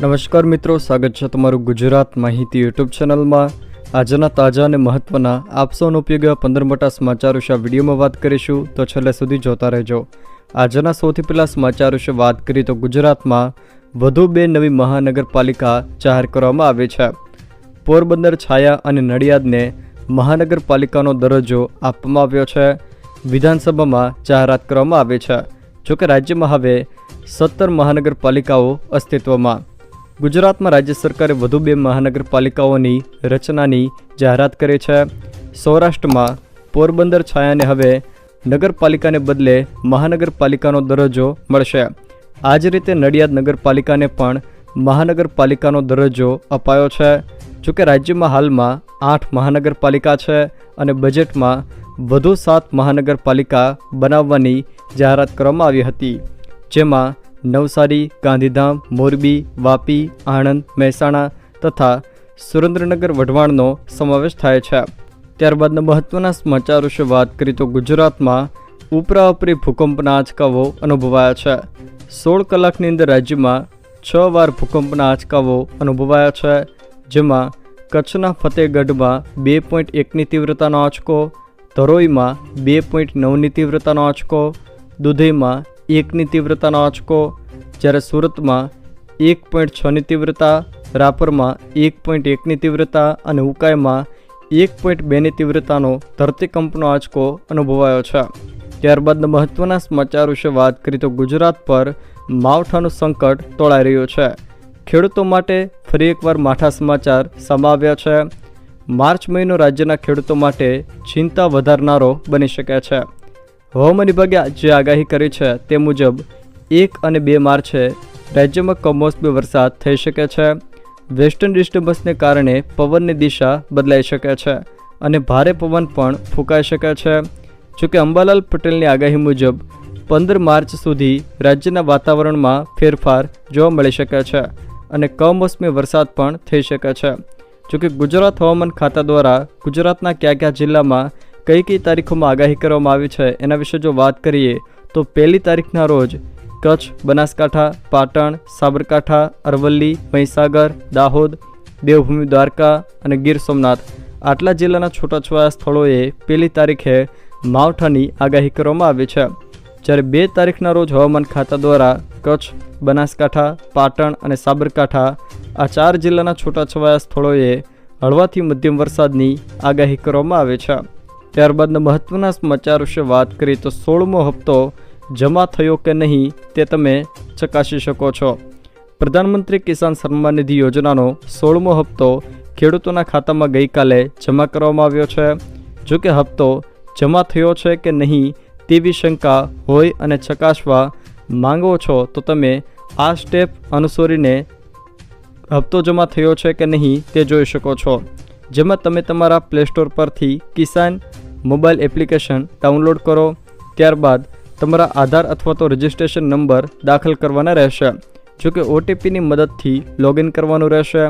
નમસ્કાર મિત્રો, સ્વાગત છે તમારું ગુજરાત માહિતી યુટ્યુબ ચેનલમાં. આજના તાજા અને મહત્વના આપસોનો ઉપયોગ પંદર મોટા સમાચાર વિશે વિડીયોમાં વાત કરીશું. તો છેલ્લે સુધી જોતા રહેજો. આજના સૌથી પહેલાં સમાચાર વિશે વાત કરીએ તો ગુજરાતમાં વધુ બે નવી મહાનગરપાલિકા જાહેર કરવામાં આવી છે. પોરબંદર છાયા અને નડિયાદને મહાનગરપાલિકાનો દરજ્જો આપવામાં આવ્યો છે. વિધાનસભામાં જાહેરાત કરવામાં આવી છે. જોકે રાજ્યમાં હવે સત્તર મહાનગરપાલિકાઓ અસ્તિત્વમાં. ગુજરાતમાં રાજ્ય સરકારે વધુ બે મહાનગરપાલિકાઓની રચનાની જાહેરાત કરી છે. સૌરાષ્ટ્રમાં પોરબંદર છાયાને હવે નગરપાલિકાને બદલે મહાનગરપાલિકાનો દરજ્જો મળશે. આ જ રીતે નડિયાદ નગરપાલિકાને પણ મહાનગરપાલિકાનો દરજ્જો અપાયો છે. જોકે રાજ્યમાં હાલમાં આઠ મહાનગરપાલિકા છે અને બજેટમાં વધુ સાત મહાનગરપાલિકા બનાવવાની જાહેરાત કરવામાં આવી હતી. જેમાં નવસારી, ગાંધીધામ, મોરબી, વાપી, આણંદ, મહેસાણા તથા સુરેન્દ્રનગર વઢવાણનો સમાવેશ થાય છે. ત્યારબાદના મહત્વના સમાચાર વિશે વાત કરીએ તો ગુજરાતમાં ઉપરા ઉપરી ભૂકંપના આંચકાઓ અનુભવાયા છે. સોળ કલાકની અંદર રાજ્યમાં છ વાર ભૂકંપના આંચકાઓ અનુભવાયા છે, જેમાં કચ્છના ફતેહગઢમાં બે પોઈન્ટ એકની તીવ્રતાનો આંચકો, ધરોઈમાં બે પોઈન્ટ નવની તીવ્રતાનો આંચકો, દુધઈમાં એકની તીવ્રતાનો આંચકો જ્યારે સુરતમાં એક પોઈન્ટ છની તીવ્રતા, રાપરમાં એક પોઈન્ટ એકની તીવ્રતા અને ઉકાઈમાં એક પોઈન્ટ બેની તીવ્રતાનો ધરતીકંપનો આંચકો અનુભવાયો છે. ત્યારબાદ મહત્ત્વના સમાચાર વિશે વાત કરીએ તો ગુજરાત પર માવઠાનું સંકટ તોળાઈ રહ્યું છે. ખેડૂતો માટે ફરી એકવાર માઠા સમાચાર સમાવ્યા છે. માર્ચ મહિનો રાજ્યના ખેડૂતો માટે ચિંતા વધારનારો બની શકે છે. હવામાન વિભાગે જે આગાહી કરી છે તે મુજબ, એક અને બે માર્ચે રાજ્યમાં કમોસમી વરસાદ થઈ શકે છે. વેસ્ટર્ન ડિસ્ટર્બન્સને કારણે પવનની દિશા બદલાઈ શકે છે અને ભારે પવન પણ ફૂંકાઈ શકે છે. જોકે અંબાલાલ પટેલની આગાહી મુજબ, પંદર માર્ચ સુધી રાજ્યના વાતાવરણમાં ફેરફાર જોવા મળી શકે છે અને કમોસમી વરસાદ પણ થઈ શકે છે. જોકે ગુજરાત હવામાન ખાતા દ્વારા ગુજરાતના કયા કયા જિલ્લામાં કઈ કઈ તારીખોમાં આગાહી કરવામાં આવી છે એના વિશે જો વાત કરીએ, તો પહેલી તારીખના રોજ કચ્છ, બનાસકાંઠા, પાટણ, સાબરકાંઠા, અરવલ્લી, મહીસાગર, દાહોદ, દેવભૂમિ, દ્વારકા અને ગીર સોમનાથ આટલા જિલ્લાના છૂટાછવાયા સ્થળોએ પહેલી તારીખે માવઠાની આગાહી કરવામાં આવી છે. જ્યારે બે તારીખના રોજ હવામાન ખાતા દ્વારા કચ્છ, બનાસકાંઠા, પાટણ અને સાબરકાંઠા આ ચાર જિલ્લાના છૂટાછવાયા સ્થળોએ હળવાથી મધ્યમ વરસાદની આગાહી કરવામાં આવી છે. ત્યારબાદના મહત્ત્વના સમાચાર વિશે વાત કરીએ તો સોળમો હપ્તો જમા થયો કે નહીં તે તમે ચકાસી શકો છો. પ્રધાનમંત્રી કિસાન સન્માન નિધિ યોજનાનો સોળમો હપ્તો ખેડૂતોના ખાતામાં ગઈકાલે જમા કરવામાં આવ્યો છે. જો કે હપ્તો જમા થયો છે કે નહીં તેવી શંકા હોય અને ચકાસવા માંગો છો તો તમે આ સ્ટેપ અનુસરીને હપ્તો જમા થયો છે કે નહીં તે જોઈ શકો છો. જેમાં તમે તમારા પ્લે સ્ટોર પરથી કિસાન મોબાઈલ એપ્લિકેશન ડાઉનલોડ કરો. ત્યારબાદ તમારા આધાર અથવા તો રજિસ્ટ્રેશન નંબર દાખલ કરવાના રહેશે, જો કે ઓટીપીની મદદથી લોગિન કરવાનું રહેશે.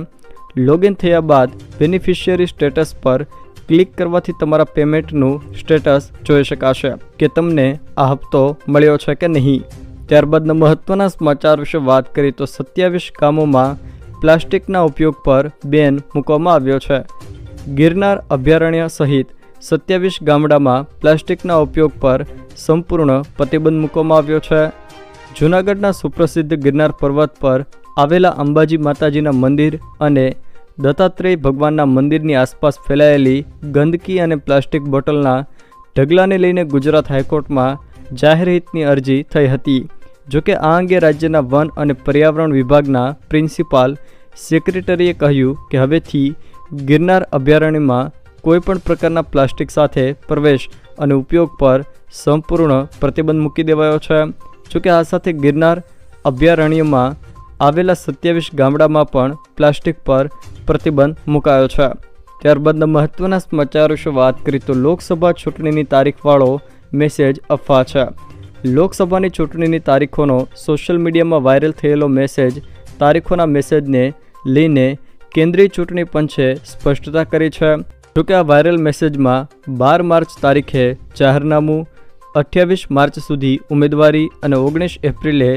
લોગિન થયા બાદ બેનિફિશિયરી સ્ટેટસ પર ક્લિક કરવાથી તમારા પેમેન્ટનું સ્ટેટસ જોઈ શકાશે કે તમને આ હપ્તો મળ્યો છે કે નહીં. ત્યારબાદના મહત્ત્વના સમાચાર વિશે વાત કરીએ તો સત્યાવીસ ગામોમાં પ્લાસ્ટિકના ઉપયોગ પર બેન મૂકવામાં આવ્યો છે. ગિરનાર અભયારણ્ય સહિત સત્યાવીસ ગામડામાં પ્લાસ્ટિકના ઉપયોગ પર સંપૂર્ણ પ્રતિબંધ મૂકવામાં આવ્યો છે. જૂનાગઢના સુપ્રસિદ્ધ ગિરનાર પર્વત પર આવેલા અંબાજી માતાજીના મંદિર અને દત્તાત્રેય ભગવાનના મંદિરની આસપાસ ફેલાયેલી ગંદકી અને પ્લાસ્ટિક બોટલના ઢગલાને લઈને ગુજરાત હાઈકોર્ટમાં જાહેર હિતની અરજી થઈ હતી. જોકે આ અંગે રાજ્યના વન અને પર્યાવરણ વિભાગના પ્રિન્સિપાલ સેક્રેટરીએ કહ્યું કે હવેથી ગિરનાર અભયારણ્યમાં કોઈપણ પ્રકારના પ્લાસ્ટિક સાથે પ્રવેશ અને ઉપયોગ પર સંપૂર્ણ પ્રતિબંધ મૂકી દેવાયો છે. જોકે આ સાથે ગિરનાર અભયારણ્યમાં આવેલા સત્યાવીસ ગામડામાં પણ પ્લાસ્ટિક પર પ્રતિબંધ મુકાયો છે. ત્યારબાદના મહત્ત્વના સમાચાર વિશે વાત કરીએ તો લોકસભા ચૂંટણીની તારીખવાળો મેસેજ અફવા છે. લોકસભાની ચૂંટણીની તારીખોનો સોશિયલ મીડિયામાં વાયરલ થયેલો મેસેજ તારીખોના મેસેજને લઈને કેન્દ્રીય ચૂંટણી પંચે સ્પષ્ટતા કરી છે. જોકે આ વાયરલ મેસેજમાં બાર માર્ચ તારીખે જાહેરનામું, અઠ્યાવીસ માર્ચ સુધી ઉમેદવારી અને ઓગણીસ એપ્રિલે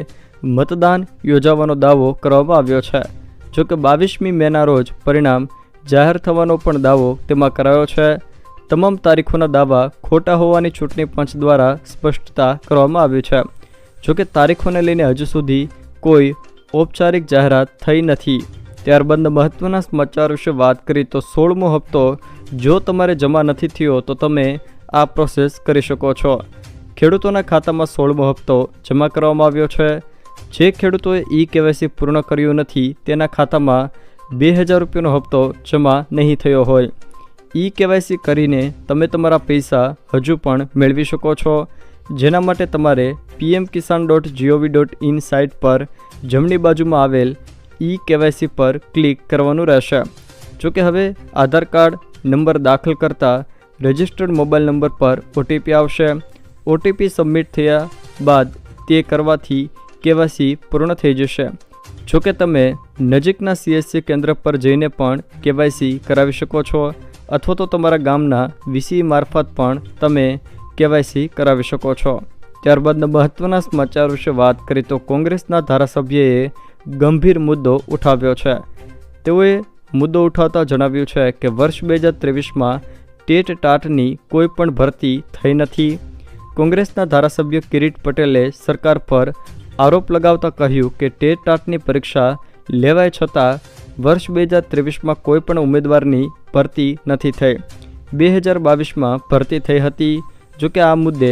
મતદાન યોજાવાનો દાવો કરવામાં આવ્યો છે. જોકે બાવીસમી મેના રોજ પરિણામ જાહેર થવાનો પણ દાવો તેમાં કરાયો છે. તમામ તારીખોના દાવા ખોટા હોવાની ચૂંટણી પંચ દ્વારા સ્પષ્ટતા કરવામાં આવી છે. જોકે તારીખોને લઈને હજુ સુધી કોઈ ઔપચારિક જાહેરાત થઈ નથી. ત્યારબાદ મહત્ત્વના સમાચાર વિશે વાત કરી તો સોળમો હપ્તો જો તમારે જમા નથી થયો તો તમે આ પ્રોસેસ કરી શકો છો. ખેડૂતોના ખાતામાં સોળમો હપ્તો જમા કરવામાં આવ્યો છે. જે ખેડૂતોએ ઈ કેવાયસી પૂર્ણ કર્યું નથી તેના ખાતામાં બે હજાર રૂપિયાનો હપ્તો જમા નહીં થયો હોય. ઈ કેવાયસી કરીને તમે તમારા પૈસા હજુ પણ મેળવી શકો છો. જેના માટે તમારે PM Kisan dot GOV dot in site પર જમણી બાજુમાં આવેલ ઈ કેવાયસી પર ક્લિક કરવાનું રહેશે. જોકે હવે આધાર કાર્ડ નંબર દાખલ કરતાં રજિસ્ટર્ડ મોબાઈલ નંબર પર ઓટીપી આવશે. ઓટીપી સબમિટ થયા બાદ તે કરવાથી કેવાયસી પૂર્ણ થઈ જશે. જો કે તમે નજીકના સીએસસી કેન્દ્ર પર જઈને પણ કેવાયસી કરાવી શકો છો અથવા તો તમારા ગામના વીસી મારફત પણ તમે કેવાયસી કરાવી શકો છો. ત્યારબાદના મહત્ત્વના સમાચાર વિશે વાત કરી તો કોંગ્રેસના ધારાસભ્યએ ગંભીર મુદ્દો ઉઠાવ્યો છે. તેઓએ મુદ્દો ઉઠાવતા જણાવ્યું છે કે વર્ષ બે હજાર ત્રેવીસમાં ટેટ ટાટની કોઈ પણ ભરતી થઈ નથી. કોંગ્રેસના ધારાસભ્ય કિરીટ પટેલે સરકાર પર આરોપ લગાવતા કહ્યું કે ટેટ ટાટની પરીક્ષા લેવાય છતાં વર્ષ બે હજાર ત્રેવીસમાં કોઈ પણ ઉમેદવારની ભરતી નથી થઈ. બે હજાર બાવીસમાં ભરતી થઈ હતી. જોકે આ મુદ્દે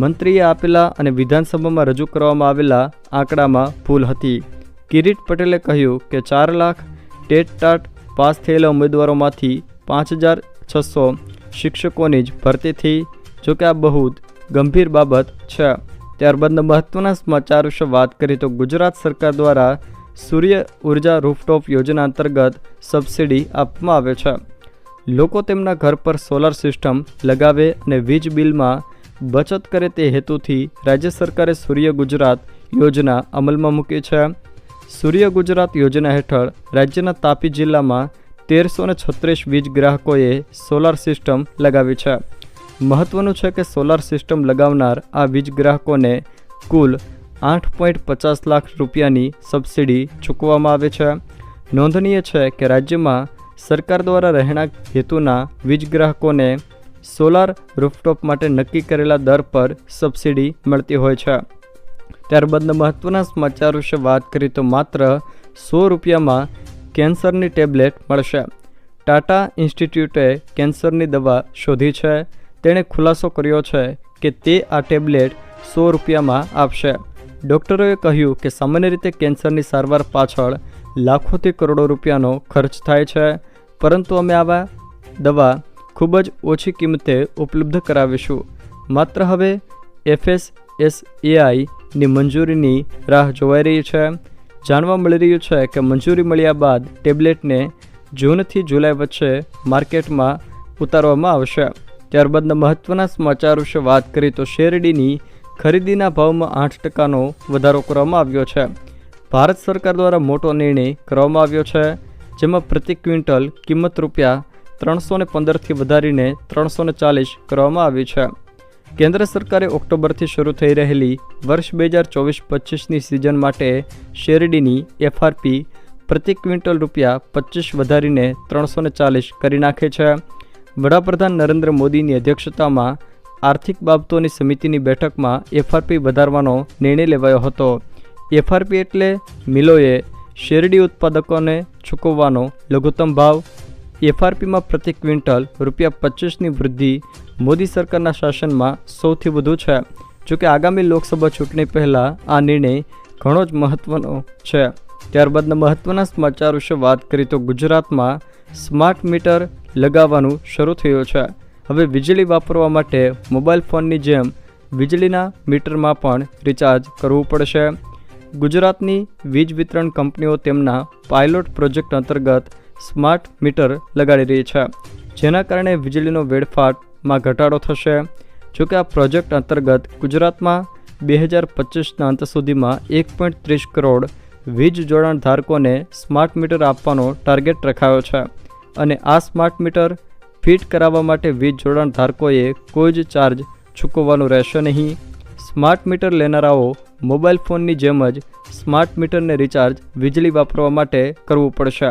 મંત્રીએ આપેલા અને વિધાનસભામાં રજૂ કરવામાં આવેલા આંકડામાં ભૂલ હતી. કિરીટ પટેલે કહ્યું કે ચાર લાખ ટેટ ટાટ પાસ થયેલા ઉમેદવારોમાંથી પાંચ હજાર છસો શિક્ષકોની જ ભરતી થઈ જોકે આ બહુ ગંભીર બાબત છે. ત્યારબાદના મહત્ત્વના સમાચાર વિશે વાત કરીએ તો ગુજરાત સરકાર દ્વારા સૂર્ય ઊર્જા રૂફટોપ યોજના અંતર્ગત સબસિડી આપવામાં આવે છે. લોકો તેમના ઘર પર સોલાર સિસ્ટમ લગાવે અને વીજ બિલમાં બચત કરે તે હેતુથી રાજ્ય સરકારે સૂર્ય ગુજરાત યોજના અમલમાં મૂકી છે. સૂર્ય ગુજરાત યોજના હેઠળ રાજ્યના તાપી જિલ્લામાં તેરસો ને છત્રીસ વીજ ગ્રાહકોએ સોલાર સિસ્ટમ લગાવી છે. મહત્વનું છે કે સોલાર સિસ્ટમ લગાવનાર આ વીજ ગ્રાહકોને કુલ આઠ પોઈન્ટ પચાસ લાખ રૂપિયાની સબસિડી ચૂકવવામાં આવે છે. નોંધનીય છે કે રાજ્યમાં સરકાર દ્વારા રહેણાંક હેતુના વીજ ગ્રાહકોને સોલાર રૂફટોપ માટે નક્કી કરેલા દર પર સબસિડી મળતી હોય છે. ત્યારબાદના મહત્ત્વના સમાચાર વિશે વાત કરીએ તો માત્ર સો રૂપિયામાં કેન્સરની ટેબ્લેટ મળશે. ટાટા ઇન્સ્ટિટ્યૂટે કેન્સરની દવા શોધી છે. તેણે ખુલાસો કર્યો છે કે તે આ ટેબ્લેટ સો રૂપિયામાં આપશે. ડૉક્ટરોએ કહ્યું કે સામાન્ય રીતે કેન્સરની સારવાર પાછળ લાખોથી કરોડો રૂપિયાનો ખર્ચ થાય છે. પરંતુ અમે આવા દવા ખૂબ જ ઓછી કિંમતે ઉપલબ્ધ કરાવીશું. માત્ર હવે એફએસ એસએઆઈની મંજૂરીની રાહ જોવાઈ રહી છે. જાણવા મળી રહ્યું છે કે મંજૂરી મળ્યા બાદ ટેબ્લેટને જૂનથી જુલાઈ વચ્ચે માર્કેટમાં ઉતારવામાં આવશે. ત્યારબાદના મહત્ત્વના સમાચાર વિશે વાત કરીએ તો શેરડીની ખરીદીના ભાવમાં આઠ ટકાનો વધારો કરવામાં આવ્યો છે. ભારત સરકાર દ્વારા મોટો નિર્ણય કરવામાં આવ્યો છે, જેમાં પ્રતિ ક્વિન્ટલ કિંમત રૂપિયા ત્રણસો ને પંદરથી વધારીને ત્રણસોને ચાલીસ કરવામાં આવી છે. કેન્દ્ર સરકારે ઓક્ટોબરથી શરૂ થઈ રહેલી વર્ષ બે હજાર ચોવીસ પચીસની સિઝન માટે શેરડીની એફઆરપી પ્રતિ ક્વિન્ટલ રૂપિયા પચીસ વધારીને ત્રણસો ને ચાલીસ કરી નાખે છે. વડાપ્રધાન નરેન્દ્ર મોદીની અધ્યક્ષતામાં આર્થિક બાબતોની સમિતિની બેઠકમાં એફઆરપી વધારવાનો નિર્ણય લેવાયો હતો. એફઆરપી એટલે મિલોએ શેરડી ઉત્પાદકોને ચૂકવવાનો લઘુત્તમ ભાવ. એફઆરપીમાં પ્રતિ ક્વિન્ટલ રૂપિયા પચીસની વૃદ્ધિ મોદી સરકારના શાસનમાં સૌથી વધુ છે. જોકે આગામી લોકસભા ચૂંટણી પહેલાં આ નિર્ણય ઘણો જ મહત્ત્વનો છે. ત્યારબાદના મહત્ત્વના સમાચાર વિશે વાત કરીએ તો ગુજરાતમાં સ્માર્ટ મીટર લગાવવાનું શરૂ થયું છે. હવે વીજળી વાપરવા માટે મોબાઈલ ફોનની જેમ વીજળીના મીટરમાં પણ રિચાર્જ કરવું પડશે. ગુજરાતની વીજ વિતરણ કંપનીઓ તેમના પાયલોટ પ્રોજેક્ટ અંતર્ગત સ્માર્ટ મીટર લગાડી રહી છે. જેના કારણે વીજળીનો વેડફાટમાં ઘટાડો થશે. જોકે આ પ્રોજેક્ટ અંતર્ગત ગુજરાતમાં બે હજાર પચીસના અંત સુધીમાં એક પોઈન્ટ ત્રીસ કરોડ વીજ જોડાણ ધારકોને સ્માર્ટ મીટર આપવાનો ટાર્ગેટ રખાયો છે અને આ સ્માર્ટ મીટર ફિટ કરાવવા માટે વીજ જોડાણ ધારકોએ કોઈ જ ચાર્જ ચૂકવવાનું રહેશે નહીં. સ્માર્ટ મીટર લેનારાઓ મોબાઈલ ફોનની જેમ જ સ્માર્ટ મીટરને રિચાર્જ વીજળી વાપરવા માટે કરવું પડશે.